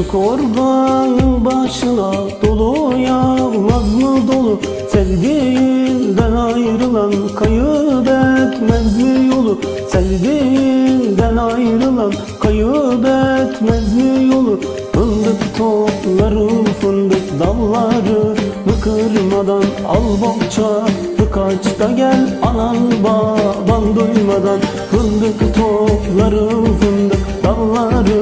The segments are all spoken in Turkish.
Aşk organın başına dolu yağmaz mı dolu? Sevdiğinden ayrılan kayıp etmez mi yolu? Sevdiğinden ayrılan kayıp etmez mi yolu? Fındık toplarım fındık dalları kırmadan? Al bohça kaç da gel anan baban duymadan? Fındık toplarım fındık dallarını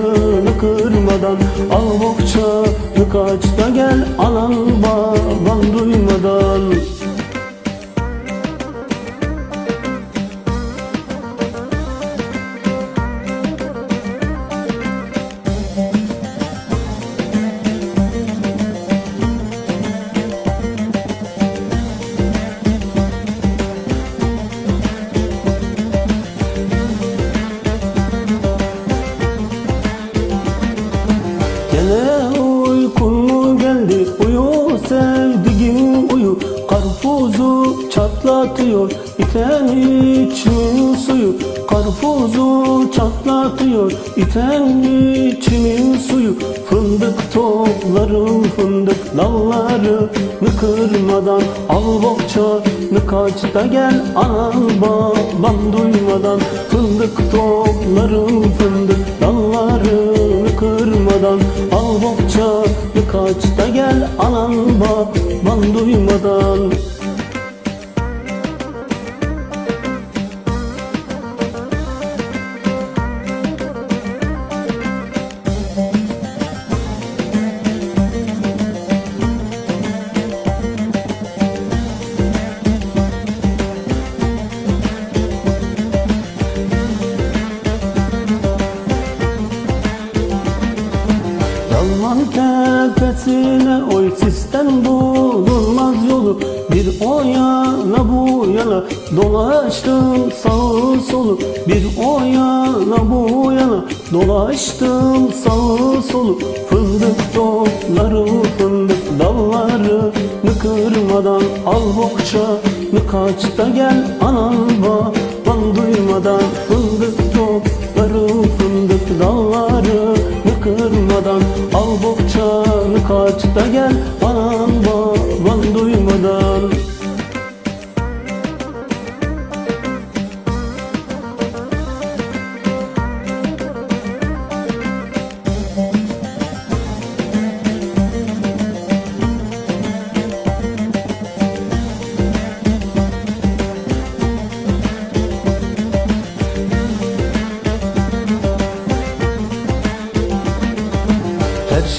kaç da gel anan baban duymadan sevdiğim uyu Karpuzu çatlatıyor. İten içimin suyu Karpuzu çatlatıyor. İten içimin suyu Fındık toplarım fındık dallarını kırmadan. Al bohçanı kaç da gel anan babam duymadan. Fındık toplarım fındık dallarını kırmadan Al bohçanı kaç da gel anan babam duymadan tepesine oy sistem bulunmaz yolu. Bir o yana bu yana dolaştım sağı solu. Bir o yana bu yana dolaştım sağı solu. Fındık topları fındık dallarını kırmadan Al bohçanı kaç da gel anan baban duymadan. Fındık anan baban duymadan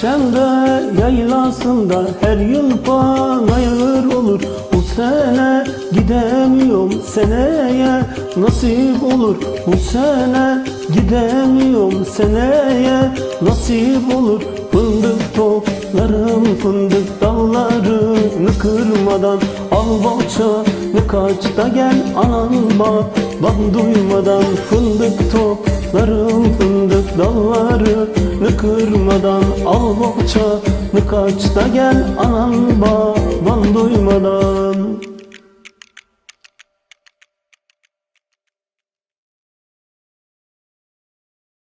Perşembe yaylasında her yıl panayır olur. Bu sene gidemiyorum seneye nasip olur. Bu sene gidemiyorum seneye nasip olur. Fındık toplarım fındık dallarını kırmadan. Al bohçanı kaç da gel anan babam duymadan. Fındık toplarım fındık dallarını kırmadan Al bohçanı kaç da gel anan babam duymadan